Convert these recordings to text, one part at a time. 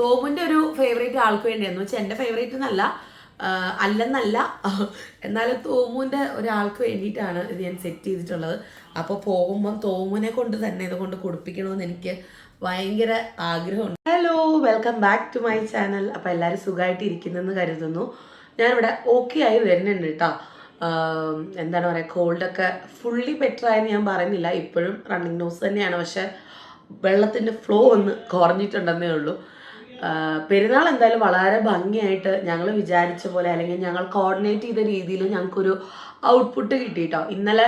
തോമുന്റെ ഒരു ഫേവറേറ്റ് ആൾക്ക് വേണ്ടിയായിരുന്നു. വെച്ചാൽ എന്റെ ഫേവറേറ്റ് എന്നല്ല അല്ലെന്നല്ല. എന്നാലും തോമുവിന്റെ ഒരാൾക്ക് വേണ്ടിയിട്ടാണ് ഇത് ഞാൻ സെറ്റ് ചെയ്തിട്ടുള്ളത്. അപ്പോൾ പോകുമ്പം തോമുവിനെ കൊണ്ട് തന്നെ ഇത് കൊണ്ട് കുടിപ്പിക്കണമെന്ന് എനിക്ക് ഭയങ്കര ആഗ്രഹമുണ്ട്. Hello welcome back to my channel അപ്പോൾ എല്ലാവരും സുഖമായിട്ട് ഇരിക്കുന്നെന്ന് കരുതുന്നു. ഞാനിവിടെ ഓക്കെ ആയി വരുന്നുണ്ട് കേട്ടോ. എന്താണ് പറയുക കോൾഡൊക്കെ ഫുള്ളി ബെറ്റർ ആയെന്ന് ഞാൻ പറയുന്നില്ല. ഇപ്പോഴും റണ്ണിങ് നോസ് തന്നെയാണ്. പക്ഷെ വെള്ളത്തിന്റെ ഫ്ലോ ഒന്ന് കുറഞ്ഞിട്ടുണ്ടെന്നേ ഉള്ളൂ. പെരുന്നാൾ എന്തായാലും വളരെ ഭംഗിയായിട്ട് ഞങ്ങൾ വിചാരിച്ച പോലെ അല്ലെങ്കിൽ ഞങ്ങൾ കോർഡിനേറ്റ് ചെയ്ത രീതിയിൽ ഞങ്ങൾക്കൊരു ഔട്ട്പുട്ട് കിട്ടി കിട്ടിയിട്ടോ. ഇന്നലെ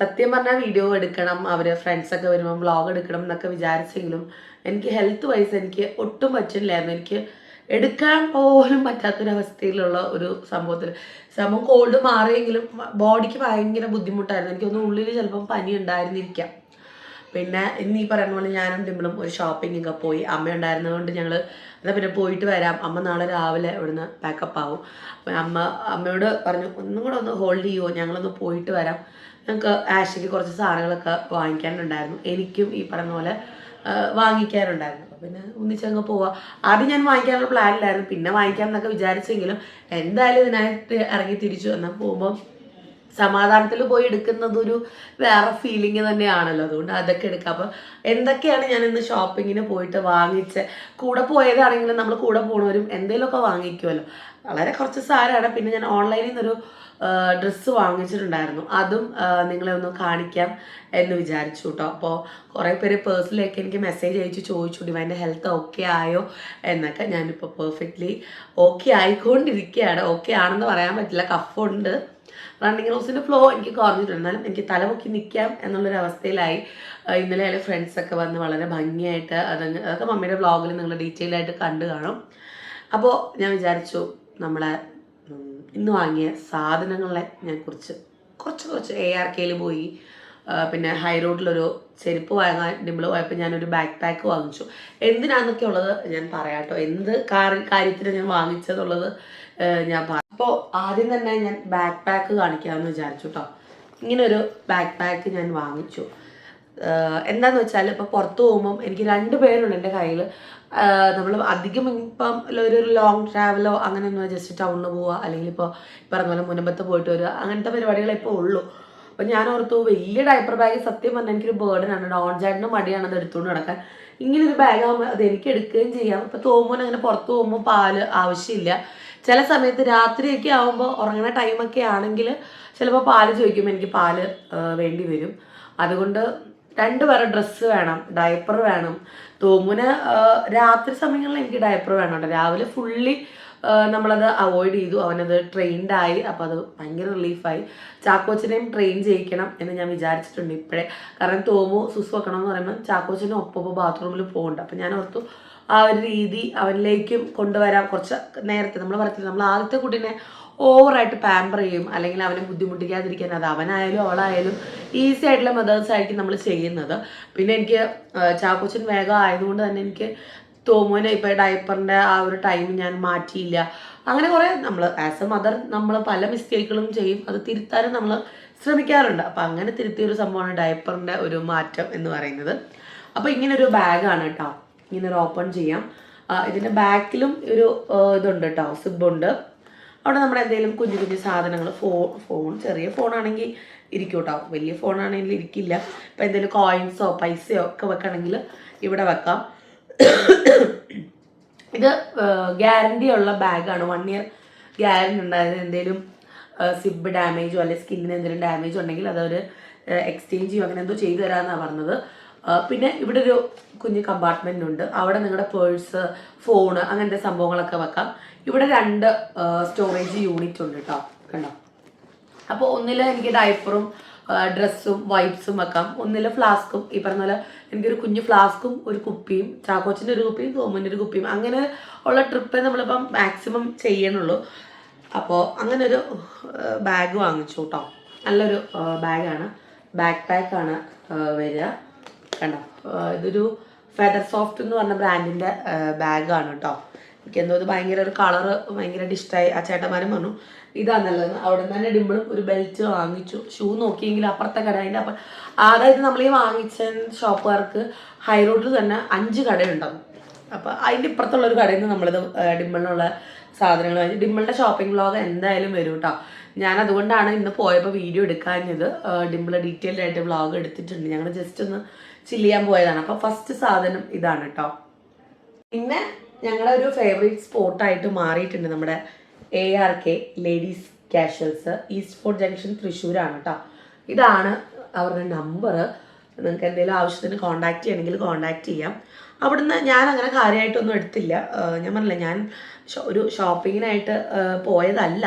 സത്യം പറഞ്ഞാൽ വീഡിയോ എടുക്കണം അവർ ഫ്രണ്ട്സൊക്കെ വരുമ്പോൾ വ്ളോഗ് എടുക്കണം എന്നൊക്കെ വിചാരിച്ചെങ്കിലും എനിക്ക് ഹെൽത്ത് വൈസ് എനിക്ക് ഒട്ടും പറ്റില്ലായിരുന്നു. എനിക്ക് എടുക്കാൻ പോലും പറ്റാത്തൊരവസ്ഥയിലുള്ള ഒരു സംഭവത്തിൽ. സംഭവം കോൾഡ് മാറിയെങ്കിലും ബോഡിക്ക് ഭയങ്കര ബുദ്ധിമുട്ടായിരുന്നു. എനിക്കൊന്ന് ഉള്ളിൽ ചിലപ്പം പനി ഉണ്ടായിരുന്നിരിക്കാം പിന്നെ ഇന്ന് ഈ പറയുന്ന പോലെ ഞാനും ഡിമ്പിളും ഒരു ഷോപ്പിങ്ങൊക്കെ പോയി അമ്മ ഉണ്ടായിരുന്നതുകൊണ്ട് ഞങ്ങൾ എന്നാൽ പിന്നെ പോയിട്ട് വരാം. അമ്മ നാളെ രാവിലെ ഇവിടുന്ന് പാക്കപ്പ് ആവും. അപ്പം അമ്മ അമ്മയോട് പറഞ്ഞു ഒന്നും കൂടെ ഒന്ന് ഹോൾഡ് ചെയ്യുമോ ഞങ്ങളൊന്ന് പോയിട്ട് വരാം. ഞങ്ങൾക്ക് ആഷിക്ക് കുറച്ച് സാധനങ്ങളൊക്കെ വാങ്ങിക്കാനുണ്ടായിരുന്നു. എനിക്കും ഈ പറഞ്ഞ പോലെ വാങ്ങിക്കാനുണ്ടായിരുന്നു. പിന്നെ ഒന്നിച്ചങ്ങ് പോവാം. ആദ്യം ഞാൻ വാങ്ങിക്കാനുള്ള പ്ലാനിലായിരുന്നു പിന്നെ വാങ്ങിക്കാം എന്നൊക്കെ വിചാരിച്ചെങ്കിലും എന്തായാലും ഇതിനായിട്ട് ഇറങ്ങി തിരിച്ചു എന്നാൽ പോകുമ്പോൾ സമാധാനത്തിൽ പോയി എടുക്കുന്നത് ഒരു വേറെ ഫീലിംഗ് തന്നെയാണല്ലോ. അതുകൊണ്ട് അതൊക്കെ എടുക്കാം. അപ്പം എന്തൊക്കെയാണ് ഞാൻ ഇന്ന് ഷോപ്പിങ്ങിന് പോയിട്ട് വാങ്ങിച്ച്? കൂടെ പോയതാണെങ്കിലും നമ്മൾ കൂടെ പോണവരും എന്തെങ്കിലുമൊക്കെ വാങ്ങിക്കുമല്ലോ വളരെ കുറച്ച് സാരമാണ് പിന്നെ ഞാൻ ഓൺലൈനിൽ നിന്നൊരു ഡ്രസ്സ് വാങ്ങിച്ചിട്ടുണ്ടായിരുന്നു. അതും നിങ്ങളെ ഒന്ന് കാണിക്കാം എന്ന് വിചാരിച്ചു കേട്ടോ അപ്പോൾ കുറേ പേര് പേഴ്സണലൊക്കെ എനിക്ക് മെസ്സേജ് അയച്ച് ചോദിച്ചു ഇവന്റെ ഹെൽത്ത് ഓക്കെ ആയോ? എന്നൊക്കെ ഞാനിപ്പോൾ പെർഫെക്റ്റ്ലി ഓക്കെ ആയിക്കൊണ്ടിരിക്കുകയാണ് ഓക്കെ ആണെന്ന് പറയാൻ പറ്റില്ല. കഫുണ്ട്. റണ്ണിങ് റോസിന്റെ ഫ്ലോ എനിക്ക് കുറഞ്ഞിട്ടുണ്ട്. എന്നാലും എനിക്ക് തലമുക്കി നിൽക്കാം എന്നുള്ളൊരു അവസ്ഥയിലായി. ആഹ് ഇന്നലെ അതിലെ ഫ്രണ്ട്സൊക്കെ വന്ന് വളരെ ഭംഗിയായിട്ട് അതങ്ങ് അതൊക്കെ മമ്മിയുടെ വ്ളോഗിൽ നിങ്ങൾ ഡീറ്റെയിൽ ആയിട്ട് കണ്ടു കാണും. അപ്പോൾ ഞാൻ വിചാരിച്ചു നമ്മളെ ഇന്ന് വാങ്ങിയ സാധനങ്ങളെ ഞാൻ കുറിച്ച് കുറച്ച് കുറച്ച് എ ആർ കെയിൽ പോയി. പിന്നെ ഹൈ റോഡിലൊരു ചെരുപ്പ് വാങ്ങാൻ ഡിമ്പിൾ പോയപ്പോൾ ഞാനൊരു ബാക്ക് പാക്ക് വാങ്ങിച്ചു. എന്തിനാന്നൊക്കെ ഉള്ളത് ഞാൻ പറയാട്ടോ. എന്ത് കാര്യ കാര്യത്തിന് ഞാൻ വാങ്ങിച്ചതുള്ളത് ഞാൻ അപ്പോൾ ആദ്യം തന്നെ ഞാൻ ബാക്ക് പാക്ക് കാണിക്കാമെന്ന് വിചാരിച്ചു കേട്ടോ ഇങ്ങനെ ഒരു ബാക്ക് പാക്ക് ഞാൻ വാങ്ങിച്ചു. എന്താന്ന് വെച്ചാൽ ഇപ്പോൾ പുറത്ത് പോകുമ്പം എനിക്ക് രണ്ട് പേരുണ്ട് എന്റെ കയ്യിൽ നമ്മൾ അധികം ഇപ്പം ഒരു ലോങ് ട്രാവലോ അങ്ങനെ ഒന്നും ജസ്റ്റ് ടൗണിൽ പോവുക അല്ലെങ്കിൽ ഇപ്പോൾ പറഞ്ഞ പോലെ മുനമ്പത്ത് പോയിട്ട് വരിക അങ്ങനത്തെ പരിപാടികളെ ഇപ്പോൾ ഉള്ളൂ. അപ്പം ഞാൻ ഓർത്തു വലിയ ഡയപ്പർ ബാഗ് സത്യം പറഞ്ഞാൽ എനിക്കൊരു ബേർഡനാണ് ഡോൺ ചേട്ടന് മടിയാണ് അത് എടുത്തുകൊണ്ട് നടക്കാൻ. ഇങ്ങനൊരു ബാഗാകുമ്പോൾ അത് എനിക്ക് എടുക്കുകയും ചെയ്യാം. ഇപ്പോൾ തോമ്പോൻ അങ്ങനെ പുറത്ത് പോകുമ്പോൾ പാൽ ആവശ്യമില്ല. ചില സമയത്ത് രാത്രിയൊക്കെ ആകുമ്പോൾ ഉറങ്ങുന്ന ടൈമൊക്കെ ആണെങ്കിൽ ചിലപ്പോൾ പാൽ ചോദിക്കും എനിക്ക് പാൽ വേണ്ടി വരും. അതുകൊണ്ട് രണ്ട് പേരെ ഡ്രസ്സ് വേണം ഡയപ്പർ വേണം. തോമുന് രാത്രി സമയങ്ങളിൽ എനിക്ക് ഡയപ്പർ വേണം രാവിലെ ഫുള്ളി നമ്മളത് അവോയ്ഡ് ചെയ്തു. അവനത് ട്രെയിൻഡ് ആയി. അപ്പോൾ അത് ഭയങ്കര റിലീഫായി ചാക്കോച്ചനെയും ട്രെയിൻ ചെയ്യിക്കണം എന്ന് ഞാൻ വിചാരിച്ചിട്ടുണ്ട് ഇപ്പോഴേ. കാരണം തോമു സുസു വെക്കണം എന്ന് പറയുമ്പോൾ ചാക്കോച്ചനും ഒപ്പം ബാത്റൂമിൽ പോകണ്ട അപ്പം ഞാൻ ഓർത്തു ആ ഒരു രീതി അവനിലേക്കും കൊണ്ടുവരാം. കുറച്ച് നേരത്തെ നമ്മൾ പറഞ്ഞത് നമ്മൾ ആദ്യത്തെ കുട്ടീനെ ഓവറായിട്ട് പാമ്പർ ചെയ്യും. അല്ലെങ്കിൽ അവനെ ബുദ്ധിമുട്ടിക്കാതിരിക്കാൻ അത് അവനായാലും അവളായാലും ഈസി ആയിട്ടുള്ള മെത്തേഡ്സ് ആയിരിക്കും നമ്മൾ ചെയ്യുന്നത്. പിന്നെ എനിക്ക് ചാക്കോച്ചൻ വേഗം ആയതുകൊണ്ട് തന്നെ എനിക്ക് തോമുവിനെ ഇപ്പോൾ ഡയപ്പറിന്റെ ആ ഒരു ടൈം ഞാൻ മാറ്റിയില്ല. അങ്ങനെ കുറേ നമ്മൾ ആസ് എ മദർ നമ്മൾ പല മിസ്റ്റേക്കുകളും ചെയ്യും. അത് തിരുത്താനും നമ്മൾ ശ്രമിക്കാറുണ്ട്. അപ്പോൾ അങ്ങനെ തിരുത്തിയ ഒരു സംഭവമാണ് ഡയപ്പറിന്റെ ഒരു മാറ്റം എന്ന് പറയുന്നത്. അപ്പോൾ ഇങ്ങനെ ഒരു ബാഗാണ് കേട്ടോ ഇങ്ങനെ ഓപ്പൺ ചെയ്യാം. ഇതിന്റെ ബാക്കിലും ഒരു ഇതുണ്ട് കേട്ടോ സിബുണ്ട് അവിടെ നമ്മൾ എന്തെങ്കിലും കുഞ്ഞു കുഞ്ഞു സാധനങ്ങൾ ഫോൺ ഫോൺ ചെറിയ ഫോണാണെങ്കിൽ ഇരിക്കും കേട്ടോ വലിയ ഫോണാണെങ്കിൽ ഇരിക്കില്ല. ഇപ്പം എന്തെങ്കിലും കോയിൻസോ പൈസയോ ഒക്കെ വെക്കണമെങ്കിൽ ഇവിടെ വെക്കാം. ഇത് ഗ്യാരണ്ടി ഉള്ള ബാഗാണ് വൺ ഇയർ ഗ്യാരണ്ടി ഉണ്ടായത് എന്തെങ്കിലും സിബ് ഡാമേജോ അല്ലെങ്കിൽ സ്കിന്നിന് എന്തെങ്കിലും ഡാമേജ് ഉണ്ടെങ്കിൽ അതവർ എക്സ്ചേഞ്ച് ചെയ്യും അങ്ങനെ എന്തോ ചെയ്തു തരാമെന്നാണ് പറഞ്ഞത്. പിന്നെ ഇവിടെ ഒരു കുഞ്ഞ് കമ്പാർട്ട്മെന്റ് ഉണ്ട്. അവിടെ നിങ്ങളുടെ പേഴ്സ് ഫോണ് അങ്ങനത്തെ സംഭവങ്ങളൊക്കെ വെക്കാം. ഇവിടെ രണ്ട് സ്റ്റോറേജ് യൂണിറ്റ് ഉണ്ട് കേട്ടോ കണ്ടോ? അപ്പോൾ ഒന്നിൽ എനിക്ക് ഡയപ്പറും ഡ്രസ്സും വൈപ്സും വെക്കാം. ഒന്നിൽ ഫ്ലാസ്കും ഈ പറഞ്ഞ പോലെ എനിക്കൊരു കുഞ്ഞു ഫ്ലാസ്കും ഒരു കുപ്പിയും ചാക്കോച്ചിന്റെ ഒരു കുപ്പിയും തോമന്റെ ഒരു കുപ്പിയും. അങ്ങനെ ഉള്ള ട്രിപ്പേ നമ്മളിപ്പം മാക്സിമം ചെയ്യണുള്ളൂ. അപ്പോൾ അങ്ങനെ ഒരു ബാഗ് വാങ്ങിച്ചു കേട്ടോ നല്ലൊരു ബാഗാണ് ബാക്ക് പാക്കാണ് വരിക. കണ്ടോ? ഇതൊരു ഫെദർ സോഫ്റ്റ് എന്ന് പറഞ്ഞ ബ്രാൻഡിന്റെ ബാഗാണ് കേട്ടോ എനിക്ക് എന്തോ ഇത് ഭയങ്കര ഒരു കളറ് ഭയങ്കരമായിട്ട് ഇഷ്ടമായി ആ ചേട്ടന്മാരും പറഞ്ഞു ഇതാ നല്ലത് അവിടെ നിന്ന് തന്നെ ഡിമ്പിളും ഒരു ബെൽറ്റ് വാങ്ങിച്ചു. ഷൂ നോക്കിയെങ്കിൽ അപ്പുറത്തെ കട അതിന്റെ അപ്പം അതായത് നമ്മൾ ഈ വാങ്ങിച്ച ഷോപ്പുകാർക്ക് ഹൈ റോഡിൽ തന്നെ അഞ്ച് കടയുണ്ടാവും. അപ്പോൾ അതിന്റെ ഇപ്പുറത്തുള്ള ഒരു കടയിൽ നിന്ന് നമ്മളിത് ഡിമ്പിളിനുള്ള സാധനങ്ങൾ വാങ്ങി ഡിമ്പിളിന്റെ ഷോപ്പിംഗ് വ്ളോഗ് എന്തായാലും വരും കേട്ടോ ഞാൻ അതുകൊണ്ടാണ് ഇന്ന് പോയപ്പോൾ വീഡിയോ എടുക്കാഞ്ഞത്. ഡിമ്പിൾ ഡീറ്റെയിൽഡ് ആയിട്ട് വ്ളോഗ് എടുത്തിട്ടുണ്ട്. ഞങ്ങൾ ജസ്റ്റ് ഒന്ന് ചില്ല് ചെയ്യാൻ പോയതാണ്. അപ്പോൾ ഫസ്റ്റ് സാധനം ഇതാണ് കേട്ടോ പിന്നെ ഞങ്ങളുടെ ഒരു ഫേവറേറ്റ് സ്പോട്ടായിട്ട് മാറിയിട്ടുണ്ട് നമ്മുടെ A R K ladies casuals East Fort junction തൃശ്ശൂരാണ് കേട്ടോ ഇതാണ് അവരുടെ നമ്പർ നിങ്ങൾക്ക് എന്തെങ്കിലും ആവശ്യത്തിന് കോൺടാക്റ്റ് ചെയ്യണമെങ്കിൽ കോൺടാക്റ്റ് ചെയ്യാം. അവിടുന്ന് ഞാൻ അങ്ങനെ കാര്യമായിട്ടൊന്നും എടുത്തില്ല. ഞാൻ പറഞ്ഞില്ല ഞാൻ ഒരു ഷോപ്പിങ്ങിനായിട്ട് പോയതല്ല.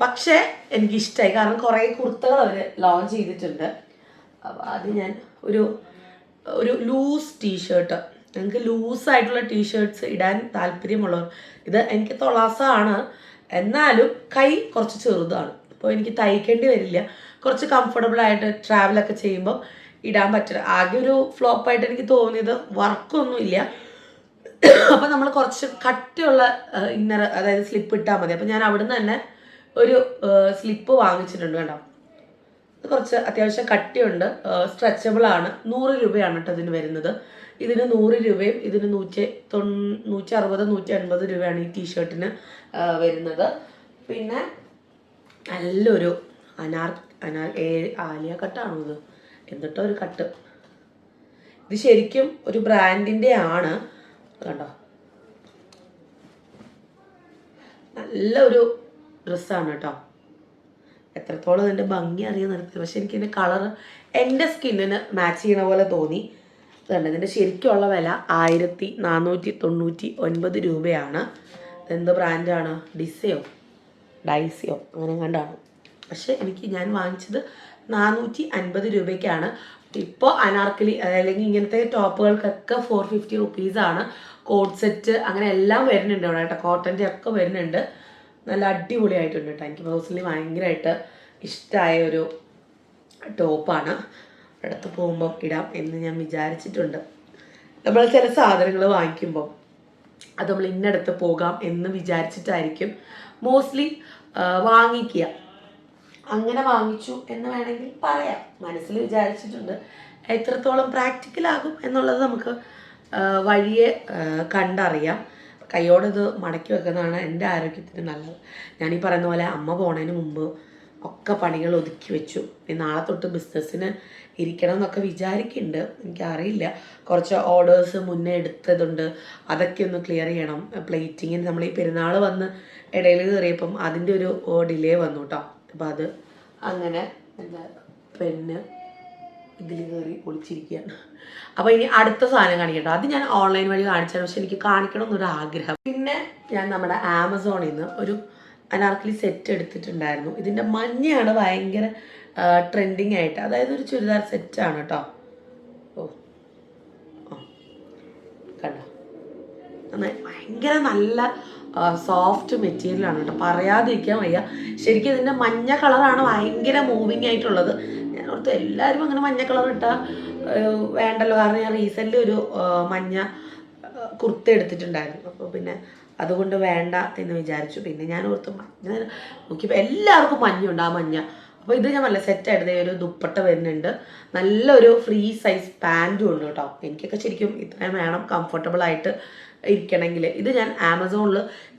പക്ഷേ എനിക്കിഷ്ടമായി കാരണം കുറേ കുർത്തകൾ അവർ ലോഞ്ച് ചെയ്തിട്ടുണ്ട്. അപ്പോൾ അത് ഞാൻ ഒരു ഒരു ലൂസ് ടീഷർട്ട് എനിക്ക് ലൂസായിട്ടുള്ള ടീഷർട്ട്സ് ഇടാൻ താല്പര്യമുള്ളവർ. ഇത് എനിക്ക് തൊളാസാണ് എന്നാലും കൈ കുറച്ച് ചെറുതാണ്. അപ്പോൾ എനിക്ക് തയ്ക്കേണ്ടി വരില്ല. കുറച്ച് കംഫർട്ടബിൾ ആയിട്ട് ട്രാവലൊക്കെ ചെയ്യുമ്പോൾ ഇടാൻ പറ്റില്ല. ആകെ ഒരു ഫ്ലോപ്പായിട്ട് എനിക്ക് തോന്നിയത് വർക്കൊന്നുമില്ല അപ്പോൾ നമ്മൾ കുറച്ച് കട്ടിയുള്ള ഇന്നർ അതായത് സ്ലിപ്പ് ഇട്ടാൽ മതി. അപ്പം ഞാൻ അവിടുന്ന് തന്നെ ഒരു സ്ലിപ്പ് വാങ്ങിച്ചിട്ടുണ്ട് കേട്ടോ. ഇത് കുറച്ച് അത്യാവശ്യം കട്ടിയുണ്ട്. സ്ട്രെച്ചബിൾ ആണ്. നൂറ് രൂപയാണ് കേട്ടോ ഇതിന് വരുന്നത്. ഇതിന് നൂറ് രൂപയും ഇതിന് നൂറ്റി തൊണ്ണൂ നൂറ്റി അറുപത് നൂറ്റി അൻപത് രൂപയാണ് ഈ ടീഷർട്ടിന് വരുന്നത്. പിന്നെ നല്ലൊരു അനാർ അനാർ ആലിയ കട്ടാണോ ഇത്? എന്നിട്ടോ ഒരു കട്ട്. ഇത് ശരിക്കും ഒരു ബ്രാൻഡിന്റെ ആണ്. കണ്ടോ? നല്ല ഒരു ഡ്രസ്സാണ് കേട്ടോ എത്രത്തോളം അതിന്റെ ഭംഗി അറിയാൻ നിർത്തി പക്ഷെ എനിക്ക് ഇതിന്റെ കളർ എന്റെ സ്കിന്നിന് മാച്ച് ചെയ്യണ പോലെ തോന്നി. അതുകൊണ്ട് ഇതിന്റെ ശരിക്കുള്ള വില ആയിരത്തി നാനൂറ്റി തൊണ്ണൂറ്റി ഒൻപത് രൂപയാണ്. ഇതെന്ത് ബ്രാൻഡാണ് ഡിസയോ? ഡൈസിയോ? അങ്ങനെ കണ്ടാണ്. പക്ഷെ എനിക്ക് ഞാൻ വാങ്ങിച്ചത് നാനൂറ്റി അൻപത് രൂപയ്ക്കാണ് ഇപ്പോൾ അനാർക്കലി അല്ലെങ്കിൽ ഇങ്ങനത്തെ ടോപ്പുകൾക്കൊക്കെ ഫോർ ഫിഫ്റ്റി റുപ്പീസാണ് കോഡ് സെറ്റ് അങ്ങനെ എല്ലാം വരുന്നുണ്ട് ഇവിടെ കേട്ടോ. കോട്ടന്റെ ഒക്കെ വരുന്നുണ്ട്. നല്ല അടിപൊളിയായിട്ടുണ്ട് കേട്ടോ. എനിക്ക് പേഴ്സണലി ഭയങ്കരമായിട്ട് ഇഷ്ടമായ ഒരു ടോപ്പാണ് അടുത്ത് പോകുമ്പം ഇടാം എന്ന് ഞാൻ വിചാരിച്ചിട്ടുണ്ട്. നമ്മൾ ചില സാധനങ്ങൾ വാങ്ങിക്കുമ്പോൾ അത് നമ്മൾ ഇന്നടത്ത് പോകാം എന്ന് വിചാരിച്ചിട്ടായിരിക്കും മോസ്റ്റ്ലി വാങ്ങിക്കുക. അങ്ങനെ വാങ്ങിച്ചു എന്ന് വേണമെങ്കിൽ പറയാം. മനസ്സിൽ വിചാരിച്ചിട്ടുണ്ട്. എത്രത്തോളം പ്രാക്ടിക്കലാകും എന്നുള്ളത് നമുക്ക് വഴിയെ കണ്ടറിയാം. കൈയോടെ ഇത് മടക്കി വെക്കുന്നതാണ് എന്റെ ആരോഗ്യത്തിന് നല്ലത്. ഞാനീ പറയുന്ന പോലെ അമ്മ പോണതിന് മുമ്പ് ഒക്കെ പണികൾ ഒതുക്കി വെച്ചു. ഇനി നാളെ തൊട്ട് ബിസിനസ്സിന് ഇരിക്കണം എന്നൊക്കെ വിചാരിക്കുന്നുണ്ട്. എനിക്കറിയില്ല. കുറച്ച് ഓർഡേഴ്സ് മുന്നേ എടുത്തതുണ്ട്. അതൊക്കെ ഒന്ന് ക്ലിയർ ചെയ്യണം. പ്ലേറ്റിങ്ങിന് നമ്മൾ ഈ പെരുന്നാൾ വന്ന് ഇടയിൽ കയറിയപ്പം അതിന്റെ ഒരു ഡിലേ വന്നു കേട്ടോ. അപ്പോൾ അത് അങ്ങനെ എന്താ പെണ്ണ് ഇതിൽ കയറി ഒളിച്ചിരിക്കുകയാണ്. അപ്പോൾ ഇനി അടുത്ത സാധനം കാണിക്കട്ടോ. അത് ഞാൻ ഓൺലൈൻ വഴി കാണിച്ചാൽ പക്ഷെ എനിക്ക് കാണിക്കണം എന്നൊരു ആഗ്രഹം പിന്നെ ഞാൻ നമ്മുടെ ആമസോണിൽ നിന്ന് ഒരു അനാർക്കലി സെറ്റ് എടുത്തിട്ടുണ്ടായിരുന്നു. ഇതിന്റെ മഞ്ഞയാണ് ഭയങ്കര ട്രെൻഡിങ് ആയിട്ട്. അതായത് ഒരു ചുരിദാർ സെറ്റാണ് കേട്ടോ ഓ. കണ്ടോ? ഭയങ്കര നല്ല സോഫ്റ്റ് മെറ്റീരിയലാണ് കേട്ടോ. പറയാതിരിക്കാൻ വയ്യ. ശരിക്കും ഇതിന്റെ മഞ്ഞ കളറാണ് ഭയങ്കര മൂവിങ് ആയിട്ടുള്ളത്. ഞാൻ ഓർത്ത് എല്ലാവരും അങ്ങനെ മഞ്ഞ കളർ ഇട്ടാൽ വേണ്ടല്ലോ. കാരണം ഞാൻ റീസെന്റ് ഒരു മഞ്ഞ കുർത്ത എടുത്തിട്ടുണ്ടായിരുന്നു. അപ്പോൾ പിന്നെ അതുകൊണ്ട് വേണ്ട എന്ന് വിചാരിച്ചു. പിന്നെ ഞാൻ ഓർത്ത് മഞ്ഞ നോക്കിയപ്പോൾ എല്ലാവർക്കും മഞ്ഞുണ്ട് ആ മഞ്ഞ. അപ്പോൾ ഇത് ഞാൻ നല്ല സെറ്റായിട്ട് ഒരു ദുപ്പട്ട വരുന്നുണ്ട്. നല്ലൊരു ഫ്രീ സൈസ് പാന്റും ഉണ്ട് കേട്ടോ. എനിക്കൊക്കെ ശരിക്കും ഇത്രയും വേണം കംഫർട്ടബിൾ ആയിട്ട് ഇരിക്കണമെങ്കിൽ ഇത് ഞാൻ ആമസോണിൽ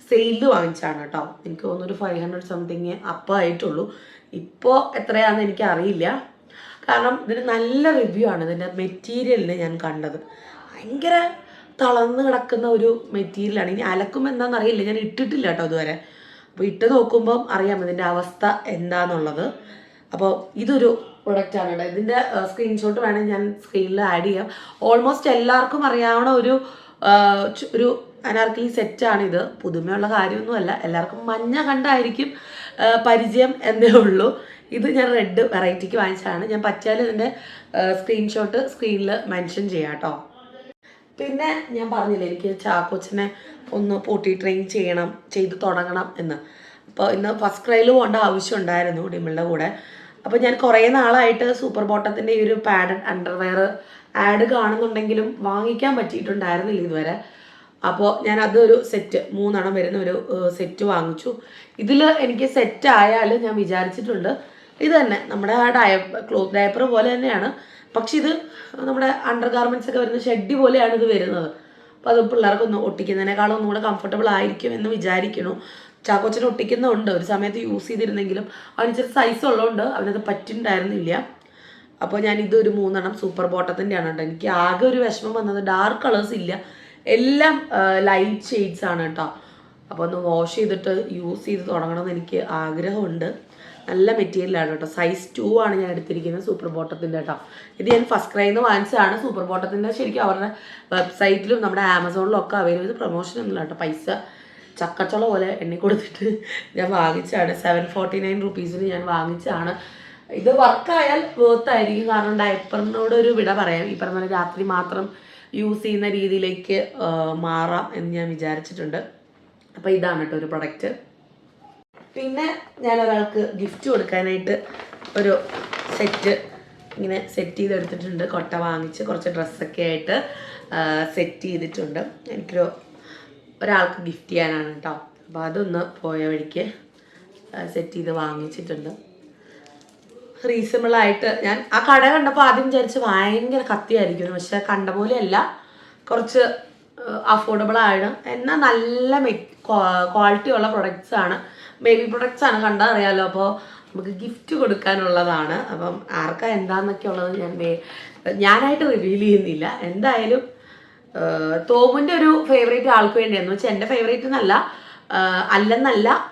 സെയിലിൽ വാങ്ങിച്ചാണ് കേട്ടോ. എനിക്ക് തോന്നുന്നു ഒരു ഫൈവ് ഹൺഡ്രഡ് സംതിങ് അപ്പം ആയിട്ടുള്ളൂ. ഇപ്പോൾ എത്രയാണെന്ന് എനിക്ക് അറിയില്ല കാരണം ഇതിന് നല്ല റിവ്യൂ ആണ്. ഇതിന്റെ മെറ്റീരിയലിന് ഞാൻ കണ്ടത്. ഭയങ്കര തളർന്ന് കിടക്കുന്ന ഒരു മെറ്റീരിയലാണ് ഇനി അലക്കുമ്പോൾ എന്താണെന്ന് അറിയില്ല ഞാൻ ഇട്ടിട്ടില്ല കേട്ടോ ഇതുവരെ. അപ്പോൾ ഇട്ട് നോക്കുമ്പം അറിയാം ഇതിന്റെ അവസ്ഥ എന്താണെന്നുള്ളത് അപ്പോൾ ഇതൊരു പ്രൊഡക്റ്റാണ് കേട്ടോ. ഇതിന്റെ സ്ക്രീൻഷോട്ട് വേണമെങ്കിൽ ഞാൻ സ്ക്രീനിൽ ആഡ് ചെയ്യാം. ഓൾമോസ്റ്റ് എല്ലാവർക്കും അറിയാവുന്ന ഒരു ഒരു അനാർക്കലി സെറ്റാണിത്. പുതുമയുള്ള കാര്യമൊന്നുമല്ല. എല്ലാവർക്കും മഞ്ഞ കണ്ടായിരിക്കും പരിചയം എന്നേ ഉള്ളൂ. ഇത് ഞാൻ റെഡ് വെറൈറ്റിക്ക് വാങ്ങിച്ചതാണ്. ഞാൻ പറ്റിയാൽ ഇതിന്റെ സ്ക്രീൻഷോട്ട് സ്ക്രീനിൽ മെൻഷൻ ചെയ്യാം കേട്ടോ. പിന്നെ ഞാൻ പറഞ്ഞില്ലേ എനിക്ക് ചാക്കോച്ചനെ ഒന്ന് പൂട്ടി ട്രെയിൻ ചെയ്യണം ചെയ്ത് തുടങ്ങണം എന്ന്. അപ്പോൾ ഇന്ന് ഫസ്റ്റ് ക്രൈയിൽ പോകേണ്ട ആവശ്യം ഉണ്ടായിരുന്നു ഡിമിളുടെ കൂടെ. അപ്പോൾ ഞാൻ കുറേ നാളായിട്ട് സൂപ്പർ ബോട്ടത്തിന്റെ ഈ ഒരു പാഡഡ് അണ്ടർവെയർ ആഡ് കാണുന്നുണ്ടെങ്കിലും വാങ്ങിക്കാൻ പറ്റിയിട്ടുണ്ടായിരുന്നില്ല ഇതുവരെ. അപ്പോൾ ഞാൻ അതൊരു സെറ്റ് മൂന്നെണ്ണം വരുന്ന ഒരു സെറ്റ് വാങ്ങിച്ചു. ഇതിൽ എനിക്ക് സെറ്റ് ആയാൽ ഞാൻ വിചാരിച്ചിട്ടുണ്ട് ഇത് തന്നെ. നമ്മുടെ ആ ഡയ ക്ലോത്ത് ഡയപ്പർ പോലെ തന്നെയാണ്. പക്ഷെ ഇത് നമ്മുടെ അണ്ടർ ഗാർമെന്റ്സ് ഒക്കെ വരുന്ന ഷെഡി പോലെയാണ് ഇത് വരുന്നത്. അപ്പോൾ അത് പിള്ളേർക്കൊന്ന് ഒട്ടിക്കുന്നതിനേക്കാളും ഒന്നും കൂടെ കംഫർട്ടബിൾ ആയിരിക്കും എന്ന് വിചാരിക്കണു ചാക്കോച്ചന് ഒട്ടിക്കുന്നുണ്ട്. ഒരു സമയത്ത് യൂസ് ചെയ്തിരുന്നെങ്കിലും അവന് സൈസ് ഉള്ളതുകൊണ്ട് അവനത് പറ്റുന്നുണ്ടായിരുന്നില്ല അപ്പോൾ ഞാൻ ഇതൊരു മൂന്നെണ്ണം സൂപ്പർ ബോട്ടത്തിന്റെയാണ് കേട്ടോ. എനിക്ക് ആകെ ഒരു വിഷമം വന്നത് ഡാർക്ക് കളേഴ്സ് ഇല്ല. എല്ലാം ലൈറ്റ് ഷെയ്ഡ്സ് ആണ് കേട്ടോ. അപ്പോൾ ഒന്ന് വാഷ് ചെയ്തിട്ട് യൂസ് ചെയ്ത് തുടങ്ങണമെന്ന് എനിക്ക് ആഗ്രഹമുണ്ട്. നല്ല മെറ്റീരിയലാണ് കേട്ടോ. സൈസ് ടു ആണ് ഞാൻ എടുത്തിരിക്കുന്നത് സൂപ്പർ ബോട്ടത്തിന്റെ കേട്ടോ. ഇത് ഞാൻ ഫസ്റ്റ് ക്രൈയിൽ നിന്ന് വാങ്ങിച്ചതാണ്. സൂപ്പർ ബോട്ടത്തിന്റെ ശരിക്കും അവരുടെ വെബ്സൈറ്റിലും നമ്മുടെ ആമസോണിലും ഒക്കെ അവൈലബിൾ പ്രൊമോഷൻ ഒന്നുമില്ല കേട്ടോ. പൈസ ചക്കച്ചുള പോലെ എണ്ണി കൊടുത്തിട്ട് ഞാൻ വാങ്ങിച്ചതാണ്. സെവൻ ഫോർട്ടി നയൻ റുപ്പീസിന് ഞാൻ വാങ്ങിച്ചതാണ്. ഇത് വർക്കായാൽ വേർത്ത് ആയിരിക്കും. കാരണം ഡയപ്പറിനോട് ഒരു വിട പറയാം. ഈ പറഞ്ഞ രാത്രി മാത്രം യൂസ് ചെയ്യുന്ന രീതിയിലേക്ക് മാറാം എന്ന് ഞാൻ വിചാരിച്ചിട്ടുണ്ട്. അപ്പോൾ ഇതാണ് കേട്ടോ ഒരു പ്രൊഡക്റ്റ് പിന്നെ ഞാൻ ഒരാൾക്ക് ഗിഫ്റ്റ് കൊടുക്കാനായിട്ട് ഒരു സെറ്റ് ഇങ്ങനെ സെറ്റ് ചെയ്തെടുത്തിട്ടുണ്ട്. കൊട്ട വാങ്ങിച്ച് കുറച്ച് ഡ്രസ്സൊക്കെ ആയിട്ട് സെറ്റ് ചെയ്തിട്ടുണ്ട്. എനിക്കൊരു ഒരാൾക്ക് ഗിഫ്റ്റ് ചെയ്യാനാണ് കേട്ടോ അപ്പോൾ അതൊന്ന് പോയ വഴിക്ക് സെറ്റ് ചെയ്ത് വാങ്ങിച്ചിട്ടുണ്ട്. റീസണബിൾ ആയിട്ട് ഞാൻ ആ കട കണ്ടപ്പോൾ ആദ്യം വിചാരിച്ച് ഭയങ്കര കത്തിയായിരിക്കും. പക്ഷെ കണ്ട പോലെയല്ല. കുറച്ച് അഫോർഡബിൾ ആണ്. എന്നാൽ നല്ല ക്വാളിറ്റി ഉള്ള പ്രൊഡക്ട്സ് ആണ്. ബേബി പ്രൊഡക്ട്സ് ആണ് കണ്ടാൽ അറിയാമല്ലോ അപ്പോൾ നമുക്ക് ഗിഫ്റ്റ് കൊടുക്കാനുള്ളതാണ്. അപ്പം ആർക്കാ എന്താന്നൊക്കെ ഉള്ളത് ഞാൻ ഞാനായിട്ട് റിവീൽ ചെയ്യുന്നില്ല. എന്തായാലും തോമുന്റെ ഒരു ഫേവറേറ്റ് ആൾക്ക് വേണ്ടിയായിരുന്നു. വെച്ചാൽ എന്റെ ഫേവറേറ്റ് എന്നല്ല. അല്ലെന്നല്ല.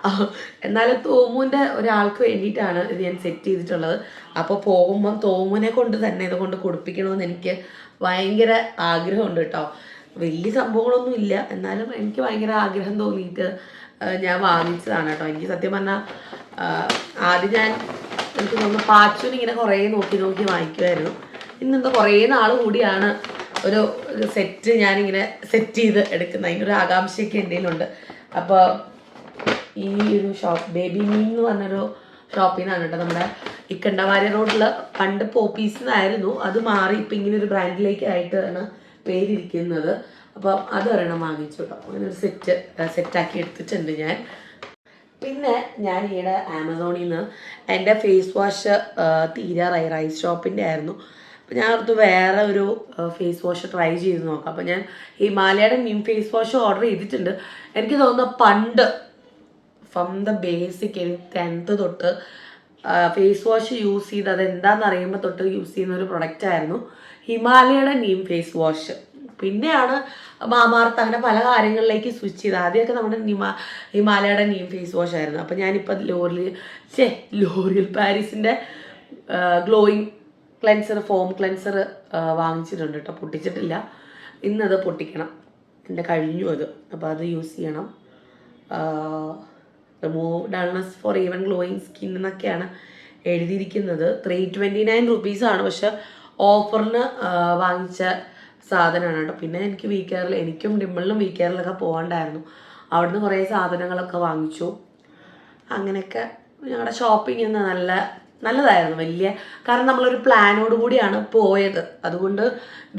എന്നാലും തോമുവിന്റെ ഒരാൾക്ക് വേണ്ടിയിട്ടാണ് ഇത് ഞാൻ സെറ്റ് ചെയ്തിട്ടുള്ളത്. അപ്പോൾ പോകുമ്പം തോമുവിനെ കൊണ്ട് തന്നെ ഇത് കൊണ്ട് കൊടുപ്പിക്കണമെന്ന് എനിക്ക് ഭയങ്കര ആഗ്രഹമുണ്ട് കേട്ടോ. വലിയ സംഭവങ്ങളൊന്നും ഇല്ല. എന്നാലും എനിക്ക് ഭയങ്കര ആഗ്രഹം തോന്നിയിട്ട് ഞാൻ വാങ്ങിച്ചതാണ് കേട്ടോ. എനിക്ക് സത്യം പറഞ്ഞാൽ ആദ്യം ഞാൻ എനിക്ക് തോന്നുന്നു പാച്ചുവിന് ഇങ്ങനെ കുറേ നോക്കി നോക്കി വാങ്ങിക്കുമായിരുന്നു ഇന്നെന്തോ കുറേ നാൾ കൂടിയാണ് ഒരു സെറ്റ് ഞാനിങ്ങനെ സെറ്റ് ചെയ്ത് എടുക്കുന്നത്. അതിന്റെ ഒരു ആകാംക്ഷയൊക്കെ എന്തെങ്കിലുമുണ്ട് അപ്പോൾ ഈ ഒരു ഷോപ്പ് ബേബി മീൻ എന്ന് പറഞ്ഞൊരു ഷോപ്പിൽ നിന്നാണ് കേട്ടോ നമ്മുടെ ഇക്കണ്ടവാരി റോഡിൽ പണ്ട് പോപ്പീസ് എന്നായിരുന്നു. അത് മാറി ഇപ്പം ഇങ്ങനെ ഒരു ബ്രാൻഡിലേക്ക് ആയിട്ടാണ് പേരിരിക്കുന്നത്. അപ്പം അത് ഒരെണ്ണം വാങ്ങിച്ചു കേട്ടോ. അങ്ങനെ ഒരു സെറ്റ് സെറ്റാക്കി എടുത്തിട്ടുണ്ട് ഞാൻ. പിന്നെ ഞാൻ ഈയിടെ ആമസോണിൽ നിന്ന് എന്റെ ഫേസ് വാഷ് തീരാറായി. റൈസ് ഷോപ്പിന്റെ ആയിരുന്നു. അപ്പോൾ ഞാൻ ഓർത്ത് വേറെ ഒരു ഫേസ് വാഷ് ട്രൈ ചെയ്ത് നോക്കാം. അപ്പോൾ ഞാൻ ഹിമാലയയുടെ മീൻ ഫേസ് വാഷ് ഓർഡർ ചെയ്തിട്ടുണ്ട്. എനിക്ക് തോന്നുന്നു പണ്ട് ഫ്രം ദ ബേസിക് എനിക്ക് ടെൻത്ത് തൊട്ട് ഫേസ് വാഷ് യൂസ് ചെയ്ത് അത് എന്താണെന്ന് അറിയുമ്പോൾ തൊട്ട് യൂസ് ചെയ്യുന്ന ഒരു പ്രൊഡക്റ്റ് ആയിരുന്നു ഹിമാലയയുടെ നീം ഫേസ് വാഷ് പിന്നെയാണ് മാമാർത്ത് അങ്ങനെ പല കാര്യങ്ങളിലേക്ക് സ്വിച്ച് ചെയ്ത്. ആദ്യമൊക്കെ നമ്മുടെ നിമാ ഹിമാലയയുടെ നീം ഫേസ് വാഷ് ആയിരുന്നു. അപ്പോൾ ഞാനിപ്പോൾ ലോറിൽ ചേ ലോറിയൽ പാരീസിന്റെ ഗ്ലോയിങ് ക്ലെൻസർ ഫോം ക്ലെൻസർ വാങ്ങിച്ചിട്ടുണ്ട് കേട്ടോ പൊട്ടിച്ചിട്ടില്ല. ഇന്നത് പൊട്ടിക്കണം. എന്റെ കഴിഞ്ഞു അത്. അപ്പോൾ അത് യൂസ് ചെയ്യണം. Remove dullness for even glowing skin എന്നൊക്കെയാണ് എഴുതിയിരിക്കുന്നത്. ത്രീ ട്വന്റി നയൻ റുപ്പീസാണ് പക്ഷെ ഓഫറിന് വാങ്ങിച്ച സാധനമാണ് കേട്ടോ പിന്നെ എനിക്ക് വീ കെയറിൽ എനിക്കും ഡിമ്മളിലും വീ കെയറിലൊക്കെ പോകണ്ടായിരുന്നു അവിടുന്ന് കുറേ സാധനങ്ങളൊക്കെ വാങ്ങിച്ചു. അങ്ങനെയൊക്കെ ഞങ്ങളുടെ ഷോപ്പിംഗ് ഇന്ന് നല്ല നല്ലതായിരുന്നു വലിയ കാരണം നമ്മളൊരു പ്ലാനോട് കൂടിയാണ് പോയത്. അതുകൊണ്ട്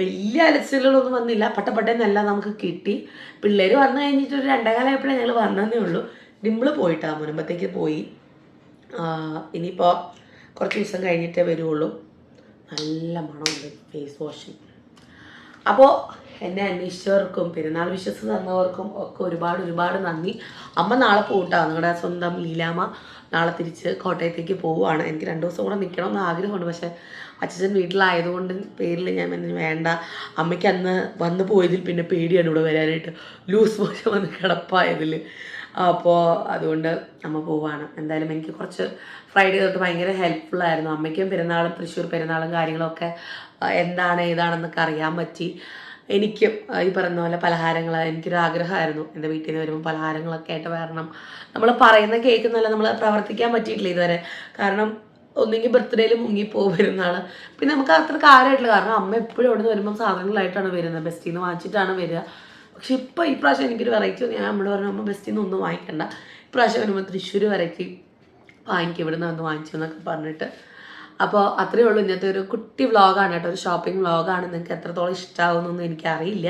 വലിയ അലച്ചിലുകളൊന്നും വന്നില്ല. പട്ടപ്പെട്ടെന്നല്ല നമുക്ക് കിട്ടി. പിള്ളേർ വന്നു കഴിഞ്ഞിട്ട് ഒരു രണ്ടേകാലമായപ്പോഴേ ഞങ്ങൾ വന്നതേ ഉള്ളൂ. ഡിമ്പിൾ പോയിട്ടാ മുൻപത്തേക്ക് പോയി. ഇനിയിപ്പോൾ കുറച്ച് ദിവസം കഴിഞ്ഞിട്ടേ വരുള്ളൂ നല്ല മണമുണ്ട് ഫേസ് വാഷിങ് അപ്പോൾ എന്നെ അന്വേഷിച്ചവർക്കും പെരുന്നാൾ വിശ്വസ് തന്നവർക്കും ഒക്കെ ഒരുപാട് ഒരുപാട് നന്ദി. അമ്മ നാളെ പോകട്ടോ നിങ്ങളുടെ സ്വന്തം ലീലാമ്മ നാളെ തിരിച്ച് കോട്ടയത്തേക്ക് പോവുകയാണ് എനിക്ക് രണ്ട് ദിവസം കൂടെ നിൽക്കണമെന്ന് ആഗ്രഹമുണ്ട്. പക്ഷേ അച്ഛൻ വീട്ടിലായതുകൊണ്ട് പേരിൽ ഞാൻ വേണ്ട. അമ്മയ്ക്ക് അന്ന് വന്ന് പോയതിൽ പിന്നെ പേടിയാണ് ഇവിടെ വരാനായിട്ട്. ലൂസ് മോശം വന്ന് കിടപ്പായതിൽ അപ്പോൾ അതുകൊണ്ട് അമ്മ പോവാണ്. എന്തായാലും എനിക്ക് കുറച്ച് ഫ്രൈഡേ തൊട്ട് ഭയങ്കര ഹെൽപ്ഫുള്ളായിരുന്നു അമ്മയ്ക്കും പെരുന്നാളും തൃശ്ശൂർ പെരുന്നാളും കാര്യങ്ങളൊക്കെ എന്താണ് ഏതാണെന്നൊക്കെ അറിയാൻ പറ്റി. എനിക്കും ഈ പറയുന്ന പോലെ പലഹാരങ്ങൾ എനിക്കൊരു ആഗ്രഹമായിരുന്നു എന്റെ വീട്ടിൽ നിന്ന് വരുമ്പോൾ പലഹാരങ്ങളൊക്കെ ആയിട്ട് വരണം. നമ്മൾ പറയുന്ന കേൾക്കുന്നല്ല നമ്മൾ പ്രവർത്തിക്കാൻ പറ്റിയിട്ടില്ല ഇതുവരെ. കാരണം ഒന്നെങ്കിൽ ബർത്ത്ഡേയിൽ മുങ്ങി പെരുന്നാൾ പിന്നെ നമുക്ക് അത്ര കാര്യമായിട്ടില്ല. കാരണം അമ്മ എപ്പോഴും അവിടെ നിന്ന് വരുമ്പോൾ സാധനങ്ങളായിട്ടാണ് വരുന്നത്. ബെസ്റ്റിൽ നിന്ന് വാങ്ങിച്ചിട്ടാണ് വരിക. പക്ഷെ ഇപ്പോൾ ഈ പ്രാവശ്യം എനിക്കൊരു വെറൈറ്റി ഞാൻ നമ്മുടെ പറഞ്ഞു ബെസ്റ്റിൽ നിന്ന് ഒന്നും വാങ്ങിക്കണ്ട. ഇപ്രാവശ്യം വരുമ്പോൾ തൃശ്ശൂർ വരയ്ക്ക് വാങ്ങിക്കും ഇവിടെ നിന്ന് വന്ന് വാങ്ങിച്ചു എന്നൊക്കെ പറഞ്ഞിട്ട് അപ്പോൾ അത്രയേ ഉള്ളൂ ഇന്നത്തെ ഒരു കുട്ടി വ്ളോഗാണ് കേട്ടോ ഒരു ഷോപ്പിംഗ് വ്ളോഗാണ്. നിങ്ങൾക്ക് എത്രത്തോളം ഇഷ്ടമാവുന്നൊന്നും എനിക്കറിയില്ല.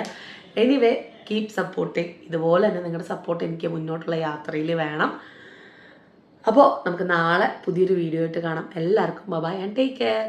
എനിവേ കീപ് സപ്പോർട്ടിങ് ഇതുപോലെ തന്നെ നിങ്ങളുടെ സപ്പോർട്ട് എനിക്ക് മുന്നോട്ടുള്ള യാത്രയിൽ വേണം. അപ്പോൾ നമുക്ക് നാളെ പുതിയൊരു വീഡിയോ ആയിട്ട് കാണാം. എല്ലാവർക്കും ബൈ ആൻഡ് ടേക്ക് കെയർ